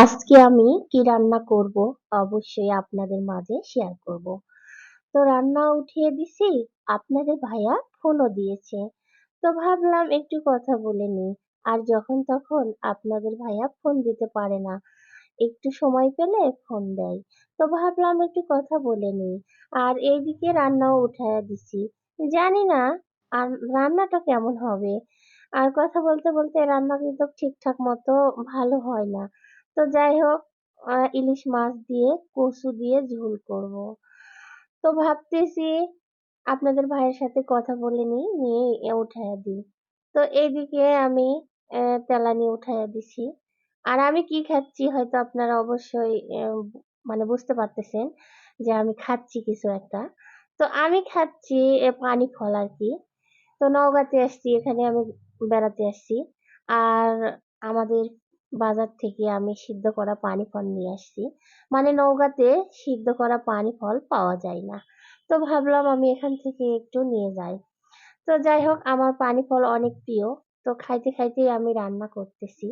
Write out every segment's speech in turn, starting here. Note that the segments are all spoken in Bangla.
আজকে আমি কি রান্না করব অবশ্যই আপনাদের মাঝে শেয়ার করব। তো রান্না উঠিয়ে দিছি, আপনাদের ভাইয়া ফোনও দিয়েছে। তো ভাবলাম একটু কথা বলে নিই। আর যখন তখন আপনাদের ভাইয়া ফোন দিতে পারে না, একটু সময় পেলে ফোন দেয়। তো ভাবলাম একটু কথা বলে নিই। আর এইদিকে রান্নাও উঠাইয়া দিছি। জানি না, আর রান্নাটা কেমন হবে? আর কথা বলতে বলতে রান্না কিন্তু ঠিকঠাক মতো ভালো হয় না। তো যাই হোক ইলিশ মাছ দিয়ে কচু দিয়ে ঝোল করব। তো ভাবতেছি আপনাদের ভাইয়ের সাথে কথা বলে নিই নিয়ে এ উঠাইয়া দিই। তো এইদিকে আমি আহ, তেলানি উঠাইয়া দিছি। আর আমি কি খাচ্ছি হয়তো আপনারা অবশ্যই মানে বুঝতে পারতেছেন যে আমি খাচ্ছি কিছু একটা। তো আমি খাচ্ছি পানি ফল আর কি। তো নওগাঁতে আসছি এখানে আমি বেড়াতে আসছি। আর আমাদের বাজার থেকে আমি সিদ্ধ করা পানি ফল নিয়ে আসছি। মানে নওগাঁতে সিদ্ধ করা পানি ফল পাওয়া যায় না। তো ভাবলাম আমি এখান থেকে একটু নিয়ে যাই। তো যাই হোক, আমার পানি ফল অনেক প্রিয়। তো খাইতে খাইতেই আমি রান্না করতেছি।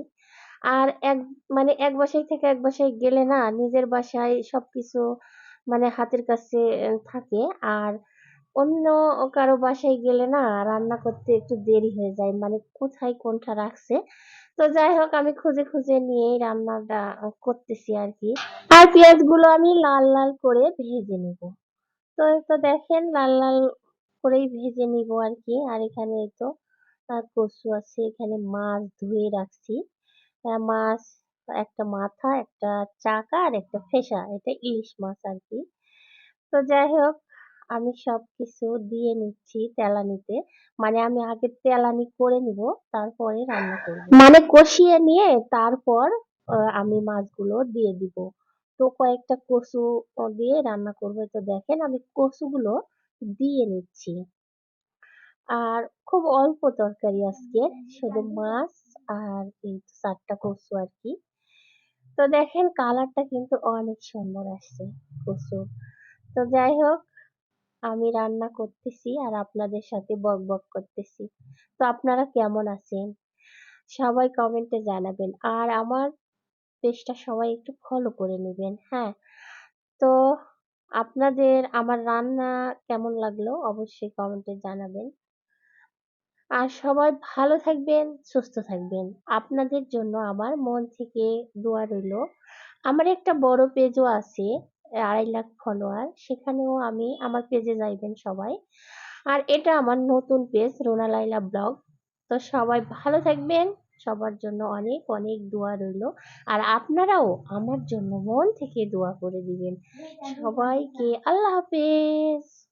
আর এক মানে এক বাসায় থেকে এক বাসায় গেলে না, নিজের বাসায় সবকিছু মানে হাতের কাছে থাকে। আর অন্য কারও বাসায় গেলে না, রান্না করতে একটু দেরি হয়ে যায়। মানে কোথায় কোনটা রাখছে তো যাই হোক, আমি খুঁজে খুঁজে নিয়েই রান্নাটা করতেছি আর কি। আর পেঁয়াজগুলো আমি লাল লাল করে ভেজে নেব। তো তো দেখেন, লাল লাল করেই ভেজে নিব আর কি। আর এখানে তো কচু আছে, এখানে মাছ ধুয়ে রাখছি। মাছ, একটা মাথা, একটা চাকা আর একটা ফেসা, এটা ইলিশ মাছ আর কি। তো যাই হোক আমি সবকিছু দিয়ে নিচ্ছি তেলানিতে। মানে আমি আগে তেলানি করে নিব, তারপরে রান্না করব। মানে কষিয়ে নিয়ে তারপর আমি মাছগুলো দিয়ে দিব। তো কয়েকটা কচু দিয়ে রান্না করব। তো দেখেন আমি কচুগুলো দিয়ে নিচ্ছি। আর খুব অল্প তরকারি আজকে, শুধু মাছ আর এই চারটা কচু আর কি। তো দেখেন কালারটা কিন্তু অনেক সুন্দর আসছে কচুর। তো যাই হোক আমি রান্না করতেছি আর আপনাদের সাথে বক বক করতেছি। তো আপনারা কেমন আছেন? সবাই কমেন্টে জানাবেন। আর আমার পেজটা সবাই একটু ফলো করে নেবেন হ্যাঁ? তো আপনাদের আমার রান্না কেমন লাগল অবশ্যই কমেন্টে জানাবেন। আর সবাই ভালো থাকবেন, সুস্থ থাকবেন। আপনাদের জন্য আমার মন থেকে দোয়া রইল। আমার একটা বড় পেজও আছে। আড়াই লাখ ফলোয়ার সেখানেও আমি আমার পেজে যাইবেন সবাই। আর এটা আমার নতুন পেজ রোনা লাইলা ব্লগ তো সবাই ভালো থাকবেন সবার জন্য অনেক অনেক দোয়া রইল। আর আপনারাও আমার জন্য মন থেকে দোয়া করে দিবেন। সবাইকে আল্লাহ হাফেজ।